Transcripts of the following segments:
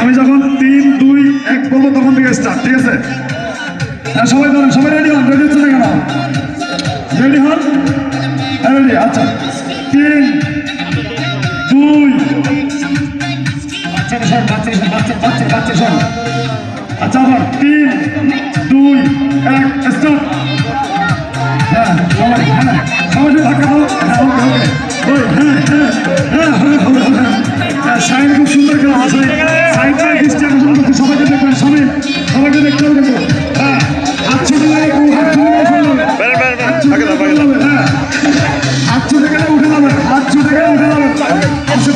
আমি যখন তিন, দুই, এক বলব তখন থেকে স্টার্ট ঠিক আছে? হ্যাঁ সবাই ধরেন, সবাই রেডি হন? রেডি হচ্ছে কেন? রেডি হন? হ্যাঁ রেডি আচ্ছা। তিন, দুই। আচ্ছা আবার তিন, দুই, এক স্টার্ট হ্যাঁ সবাই হ্যাঁ সবাই হ্যাঁ ওই হ্যাঁ হ্যাঁ হ্যাঁ হ্যাঁ হ্যাঁ সাইন খুব সুন্দর করে আছে। সাইন থেকে দৃষ্টি আকর্ষণ করতে সবাইকে দেখবেন সবাই সবাইকে দেখতে হবে হ্যাঁ হাত ছুটে লাগে হাত ছুটে গেলে ছুটে গেলে হ্যাঁ। উঠে যাবে হাত ছুটে গেলে উঠে যাবে।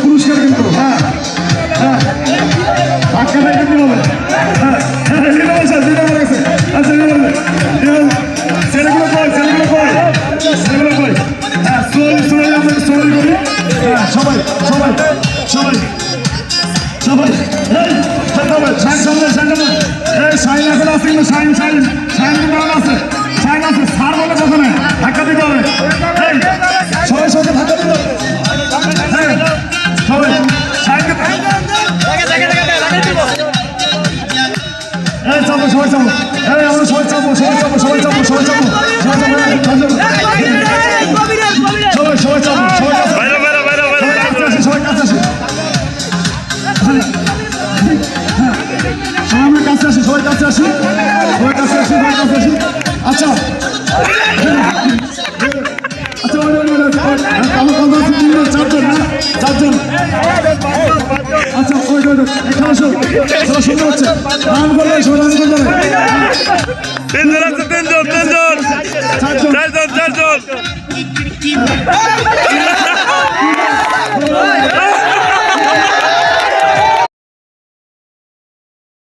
পুরস্কার কিন্তু হ্যাঁ হ্যাঁ। সবাই সবাই সবাই, এই সবাই সাইন সামনে সামনে এই, সাইন এখন আছে কিন্তু সাইন সাইন সাইন কিন্তু আছে, সাইন আছে, সার বলে নেই ধাক্কা দিতে হবে। এই, সবাই সবাই ধাক্কা দিতে হবে। সবাই, সাইন এই চাপো সবাই চাপো এই, আমরা সবাই চাপো সবাই চাপো আসি সবাই কাছে আসি সবাই কাছে আসি আচ্ছা। আচ্ছা আমার কথা আছে তিনজন চারজন না? চারজন। আচ্ছা ওই ওই এখানে আসো খেলা সুন্দর হচ্ছে রান করবে রান করবে তিনজন আছে তিনজন তিনজন। চারজন। চারজন চারজন।